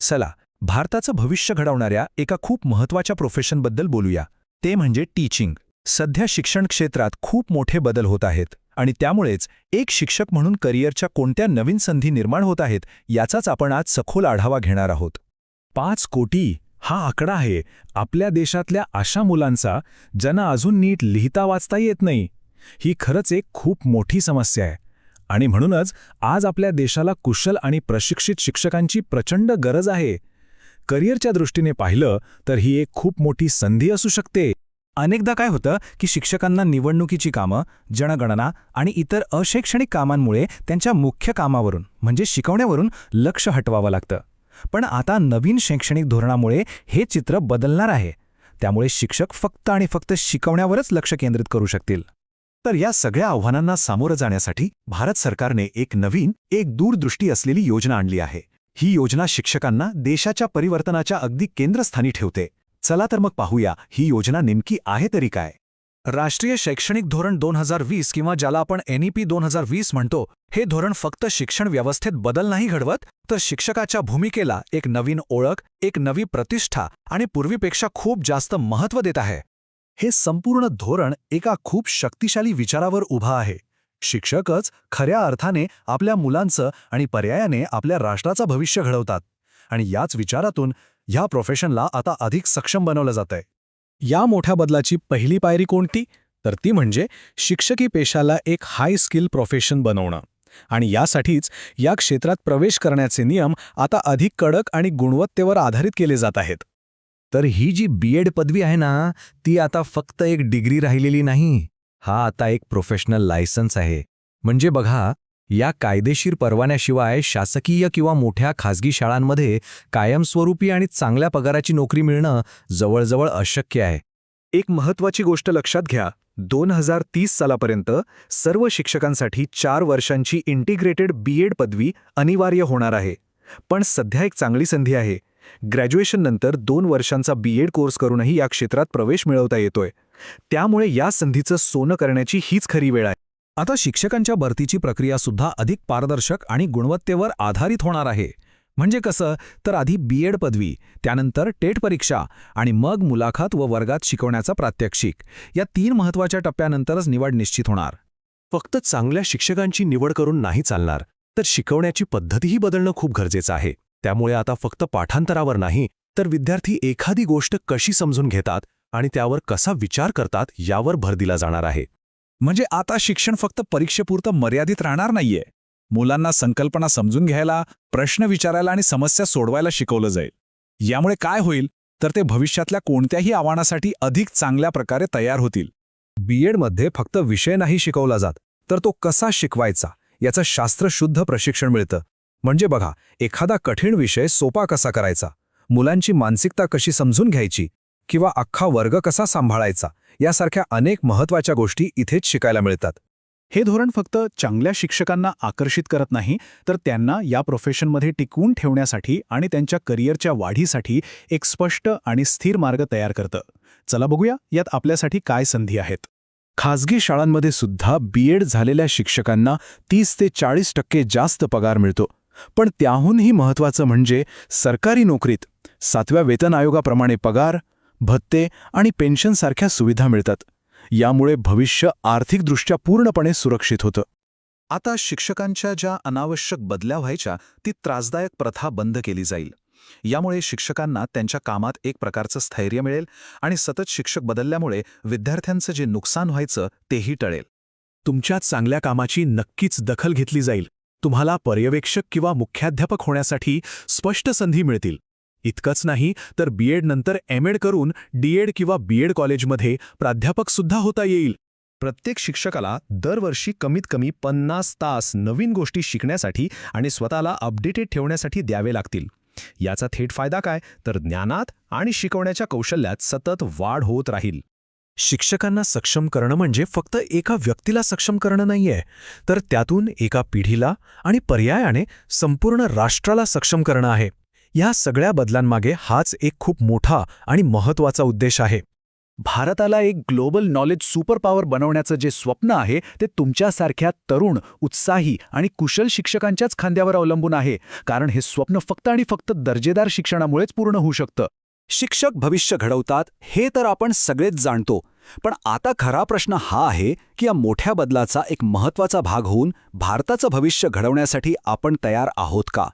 चला भारताचं भविष्य घडवणाऱ्या एका खूप महत्त्वाच्या प्रोफेशनबद्दल बोलूया. ते म्हणजे टीचिंग सध्या शिक्षण क्षेत्रात खूप मोठे बदल होत आहेत आणि त्यामुळेच एक शिक्षक म्हणून करिअरच्या कोणत्या नवीन संधी निर्माण होत आहेत याचाच आपण आज सखोल आढावा घेणार आहोत. पाच कोटी? हा आकडा आहे. आपल्या देशातल्या अशा मुलांचा ज्यांना अजून नीट लिहिता वाचता येत नाही. ही खरंच एक खूप मोठी समस्या आहे. आणि म्हणूनच आज आपल्या देशाला कुशल आणि प्रशिक्षित शिक्षकांची प्रचंड गरज आहे. करिअरच्या दृष्टीने पाहिलं तर ही एक खूप मोठी संधी असू शकते. अनेकदा काय होतं की शिक्षकांना निवडणुकीची कामं जनगणना आणि इतर अशैक्षणिक कामांमुळे त्यांच्या मुख्य कामावरून म्हणजे शिकवण्यावरून लक्ष हटवावं लागतं. पण आता नवीन शैक्षणिक धोरणामुळे हे चित्र बदलणार आहे. त्यामुळे शिक्षक फक्त आणि फक्त शिकवण्यावरच लक्ष केंद्रित करू शकतील. तर या सगळ्या आव्हानांना सामोरं जाण्यासाठी भारत सरकारने एक नवीन एक दूरदृष्टी असलेली योजना आणली आहे. ही योजना शिक्षकांना देशाच्या परिवर्तनाच्या अगदी केंद्रस्थानी ठेवते. चला तर मग पाहूया ही योजना नेमकी आहे तरी काय? राष्ट्रीय शैक्षणिक धोरण दोन हजार वीस किंवा ज्याला आपण एनईपी दोन हजार वीस म्हणतो हे धोरण फक्त शिक्षण व्यवस्थेत बदल नाही घडवत तर शिक्षकाच्या भूमिकेला एक नवीन ओळख एक नवी प्रतिष्ठा आणि पूर्वीपेक्षा खूप जास्त महत्त्व देत आहे. हे संपूर्ण धोरण एका खूप शक्तिशाली विचारावर उभा आहे. शिक्षकच खऱ्या अर्थाने आपल्या मुलांचं आणि पर्यायाने आपल्या राष्ट्राचं भविष्य घडवतात. आणि याच विचारातून ह्या प्रोफेशनला आता अधिक सक्षम बनवलं जातंय. या मोठ्या बदलाची पहिली पायरी कोणती? तर ती म्हणजे शिक्षकी पेशाला एक हाय स्किल प्रोफेशन बनवणं. आणि यासाठीच या क्षेत्रात प्रवेश करण्याचे नियम आता अधिक कडक आणि गुणवत्तेवर आधारित केले जात आहेत. तर ही जी बी एड पदवी आहे ना ती आता फक्त एक डिग्री राहिलेली नाही. हा आता एक प्रोफेशनल लायसन्स आहे. म्हणजे बघा या कायदेशीर परवान्याशिवाय शासकीय किंवा मोठ्या खाजगी शाळांमध्ये कायमस्वरूपी आणि चांगल्या पगाराची नोकरी मिळणं जवळजवळ अशक्य आहे. एक महत्वाची गोष्ट लक्षात घ्या. दोन हजार तीस सालापर्यंत सर्व शिक्षकांसाठी चार वर्षांची इंटिग्रेटेड बी एड पदवी अनिवार्य होणार आहे. पण सध्या एक चांगली संधी आहे. ग्रॅज्युएशननंतर दोन वर्षांचा बी एड कोर्स करूनही या क्षेत्रात प्रवेश मिळवता येतोय. त्यामुळे या संधीचं सोनं करण्याची हीच खरी वेळ आहे. आता शिक्षकांच्या भरतीची प्रक्रिया सुद्धा अधिक पारदर्शक आणि गुणवत्तेवर आधारित होणार आहे. म्हणजे कसं? तर आधी बी एड पदवी त्यानंतर टेट परीक्षा आणि मग मुलाखत व वर्गात शिकवण्याचा प्रात्यक्षिक. या तीन महत्त्वाच्या टप्प्यानंतरच निवड निश्चित होणार. फक्त चांगल्या शिक्षकांची निवड करून नाही चालणार तर शिकवण्याची पद्धतीही बदलणं खूप गरजेचं आहे. त्यामुळे आता फक्त पाठांतरावर नाही तर विद्यार्थी एखादी गोष्ट कशी समजून घेतात आणि त्यावर कसा विचार करतात यावर भर दिला जाणार आहे. म्हणजे आता शिक्षण फक्त परीक्षेपुरतं मर्यादित राहणार नाहीये. मुलांना संकल्पना समजून घ्यायला प्रश्न विचारायला आणि समस्या सोडवायला शिकवलं जाईल. यामुळे काय होईल? तर ते भविष्यातल्या कोणत्याही आव्हानासाठी अधिक चांगल्या प्रकारे तयार होतील. बी एडमध्ये फक्त विषय नाही शिकवला जात तर तो कसा शिकवायचा? याचं शास्त्रशुद्ध प्रशिक्षण मिळतं. म्हणजे बघा एखादा कठीण विषय सोपा कसा करायचा? मुलांची मानसिकता कशी समजून घ्यायची? किंवा अख्खा वर्ग कसा सांभाळायचा? यासारख्या अनेक महत्त्वाच्या गोष्टी इथेच शिकायला मिळतात. हे धोरण फक्त चांगल्या शिक्षकांना आकर्षित करत नाही तर त्यांना या प्रोफेशनमध्ये टिकवून ठेवण्यासाठी आणि त्यांच्या करिअरच्या वाढीसाठी एक स्पष्ट आणि स्थिर मार्ग तयार करतं. चला बघूया यात आपल्यासाठी काय संधी आहेत. खाजगी शाळांमध्ये सुद्धा बी एड झालेल्या शिक्षकांना तीस ते चाळीस टक्के जास्त पगार मिळतो. पण त्याहूनही महत्त्वाचं म्हणजे सरकारी नोकरीत सातव्या वेतन आयोगाप्रमाणे पगार भत्ते आणि पेन्शनसारख्या सुविधा मिळतात. यामुळे भविष्य आर्थिकदृष्ट्या पूर्णपणे सुरक्षित होतं. आता शिक्षकांच्या ज्या अनावश्यक बदल्या व्हायच्या ती त्रासदायक प्रथा बंद केली जाईल. यामुळे शिक्षकांना त्यांच्या कामात एक प्रकारचं स्थैर्य मिळेल आणि सतत शिक्षक बदलल्यामुळे विद्यार्थ्यांचं जे नुकसान व्हायचं तेही टळेल. तुमच्या चांगल्या कामाची नक्कीच दखल घेतली जाईल. तुम्हाला पर्यवेक्षक किंवा मुख्याध्यापक होण्यासाठी स्पष्ट संधी मिळतील. इतकंच नाही तर बीएड नंतर एम एड करून डी एड किंवा बी एड कॉलेजमध्ये प्राध्यापक सुद्धा होता येईल. प्रत्येक शिक्षकाला दरवर्षी कमीत कमी पन्नास तास नवीन गोष्टी शिकण्यासाठी आणि स्वतःला अपडेटेड ठेवण्यासाठी द्यावे लागतील. याचा थेट फायदा काय? तर ज्ञानात आणि शिकवण्याच्या कौशल्यात सतत वाढ होत राहील. शिक्षकांना सक्षम करणं म्हणजे फक्त एका व्यक्तीला सक्षम करणं नाहीये. तर त्यातून एका पिढीला आणि पर्यायाने संपूर्ण राष्ट्राला सक्षम करणं आहे. या सगळ्या बदलांमागे हाच एक खूप मोठा आणि महत्त्वाचा उद्देश आहे. भारताला एक ग्लोबल नॉलेज सुपर पॉवर बनवण्याचं जे स्वप्न आहे ते तुमच्यासारख्या तरुण उत्साही आणि कुशल शिक्षकांच्याच खांद्यावर अवलंबून आहे. कारण हे स्वप्न फक्त आणि फक्त दर्जेदार शिक्षणामुळेच पूर्ण होऊ शकतं. शिक्षक भविष्य घडवतात हे तर आपण सगळेच जाणतो. पण आता खरा प्रश्न हा आहे की या मोठ्या बदलाचा एक महत्त्वाचा भाग होऊन भारताचं भविष्य घडवण्यासाठी आपण तयार आहोत का?